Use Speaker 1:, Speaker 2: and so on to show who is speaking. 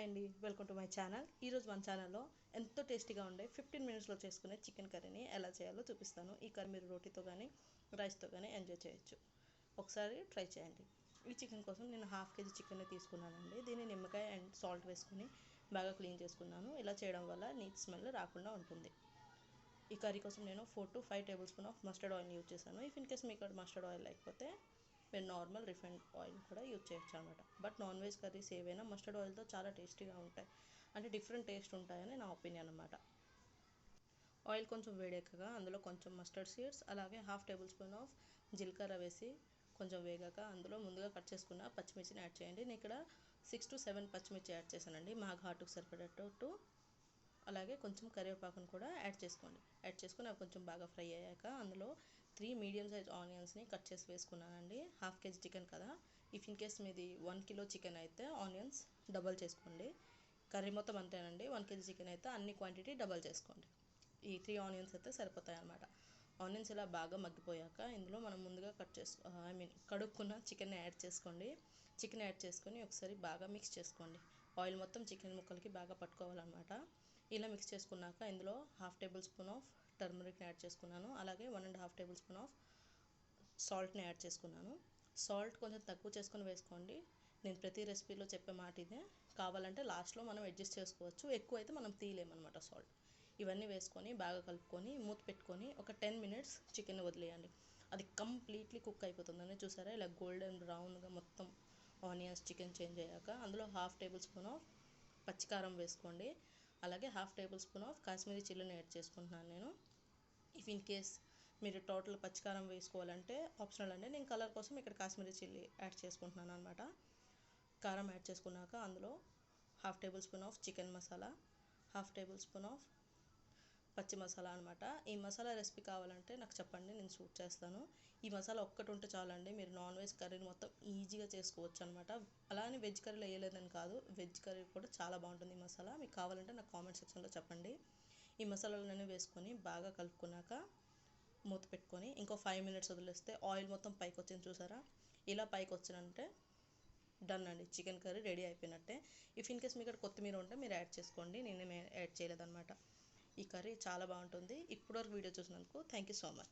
Speaker 1: Hi అండి welcome to my channel ఈరోజు మన ఛానల్లో ఎంతో టేస్టీగా ఉండే ఫిఫ్టీన్ మినిట్స్లో చేసుకునే చికెన్ కర్రీని ఎలా చేయాలో చూపిస్తాను. ఈ కర్రీ మీరు రోటీతో కానీ రైస్తో కానీ ఎంజాయ్ చేయొచ్చు. ఒకసారి ట్రై చేయండి. ఈ చికెన్ కోసం నేను హాఫ్ కేజీ చికెన్ తీసుకున్నానండి. దీన్ని నిమ్మకాయ అండ్ సాల్ట్ వేసుకుని బాగా క్లీన్ చేసుకున్నాను. ఇలా చేయడం వల్ల నీట్ స్మెల్ రాకుండా ఉంటుంది. ఈ కర్రీ కోసం నేను four to five tablespoon of mustard oil use చేశాను. ఇఫ్ ఇన్ కేస్ మీకు మస్టర్డ్ ఆయిల్ లేకపోతే మీరు నార్మల్ రిఫైండ్ ఆయిల్ కూడా యూజ్ చేయొచ్చు అనమాట బట్ నాన్ వెజ్ కర్రీస్ ఏవైనా మస్టర్డ్ ఆయిల్తో చాలా టేస్టీగా ఉంటాయి. అంటే డిఫరెంట్ టేస్ట్ ఉంటాయని నా ఒపీనియన్ అనమాట ఆయిల్ కొంచెం వేడెక్కగా అందులో కొంచెం మస్టర్డ్ సీడ్స్ అలాగే హాఫ్ టేబుల్ స్పూన్ ఆఫ్ జీలకర్ర వేసి కొంచెం వేగాక అందులో ముందుగా కట్ చేసుకున్న పచ్చిమిర్చిని యాడ్ చేయండి. నేను ఇక్కడ సిక్స్ టు సెవెన్ పచ్చిమిర్చి యాడ్ చేశానండి. మా ఘాటుకు సరిపడేటట్టు అలాగే కొంచెం కరివేపాకును కూడా యాడ్ చేసుకోండి. యాడ్ చేసుకుని అవి కొంచెం బాగా ఫ్రై అయ్యాక అందులో త్రీ మీడియం సైజ్ ఆనియన్స్ని కట్ చేసి వేసుకున్నానండి. హాఫ్ కేజీ చికెన్ కదా. ఇఫ్ ఇన్ కేస్ మీది వన్ కిలో చికెన్ అయితే ఆనియన్స్ డబల్ చేసుకోండి. కర్రీ మొత్తం అంతేనండి. వన్ కేజీ చికెన్ అయితే అన్ని క్వాంటిటీ డబల్ చేసుకోండి. ఈ త్రీ ఆనియన్స్ అయితే సరిపోతాయి అన్నమాట ఆనియన్స్ ఇలా బాగా మగ్గిపోయాక ఇందులో మనం ముందుగా కట్ చేసుకో ఐ మీన్ కడుక్కున్న చికెన్ యాడ్ చేసుకోండి. చికెన్ యాడ్ చేసుకొని ఒకసారి బాగా మిక్స్ చేసుకోండి. ఆయిల్ మొత్తం చికెన్ ముక్కలకి బాగా పట్టుకోవాలన్నమాట. ఇలా మిక్స్ చేసుకున్నాక ఇందులో హాఫ్ టేబుల్ స్పూన్ ఆఫ్ టర్మరిక్ని యాడ్ చేసుకున్నాను. అలాగే one and half tablespoon of సాల్ట్ని యాడ్ చేసుకున్నాను. సాల్ట్ కొంచెం తక్కువ చేసుకొని వేసుకోండి. నేను ప్రతి రెసిపీలో చెప్పే మాట ఇదే. కావాలంటే లాస్ట్లో మనం అడ్జస్ట్ చేసుకోవచ్చు. ఎక్కువ అయితే మనం తీయలేమన్నమాట సాల్ట్ ఇవన్నీ వేసుకొని బాగా కలుపుకొని మూత పెట్టుకొని ఒక టెన్ మినిట్స్ చికెన్ వదిలేయండి. అది కంప్లీట్లీ కుక్ అయిపోతుందని చూసారా? ఇలా గోల్డెన్ బ్రౌన్గా మొత్తం ఆనియన్స్ చికెన్ చేంజ్ అయ్యాక అందులో హాఫ్ టేబుల్ స్పూన్ ఆఫ్ పచ్చికారం వేసుకోండి. అలాగే half tablespoon of Kashmiri చిల్లీని యాడ్ చేసుకుంటున్నాను నేను. ఇఫ్ ఇన్ కేస్ మీరు టోటల్ పచ్చికారం వేసుకోవాలంటే ఆప్షనల్ అండి. నేను కలర్ కోసం ఇక్కడ కాశ్మీరీ చిల్లీ యాడ్ చేసుకుంటున్నాను అనమాట కారం యాడ్ చేసుకున్నాక అందులో half tablespoon of chicken masala half tablespoon of పచ్చి మసాలా అనమాట ఈ మసాలా రెసిపీ కావాలంటే నాకు చెప్పండి నేను షూట్ చేస్తాను. ఈ మసాలా ఒక్కటి ఉంటే చాలండి మీరు నాన్ వెజ్ కర్రీని మొత్తం ఈజీగా చేసుకోవచ్చు అనమాట అలానే వెజ్ కర్రీలో వేయలేదని కాదు వెజ్ కర్రీ కూడా చాలా బాగుంటుంది ఈ మసాలా. మీకు కావాలంటే నాకు కామెంట్ సెక్షన్లో చెప్పండి. ఈ మసాలాలన్నీ వేసుకొని బాగా కలుపుకున్నాక మూత పెట్టుకొని ఇంకో ఫైవ్ మినిట్స్ వదిలేస్తే ఆయిల్ మొత్తం పైకి వచ్చింది చూసారా? ఇలా పైకి వచ్చినంటే డన్ అండి. చికెన్ కర్రీ రెడీ అయిపోయినట్టే. ఇఫ్ ఇన్ కేస్ మీ ఇక్కడ కొత్తిమీర ఉంటే మీరు యాడ్ చేసుకోండి నేను యాడ్ చేయలేదన్నమాట. ఈ కర్రీ చాలా బాగుంటుంది. ఇప్పటివరకు వీడియో చూసినందుకు థ్యాంక్ యూ సో మచ్.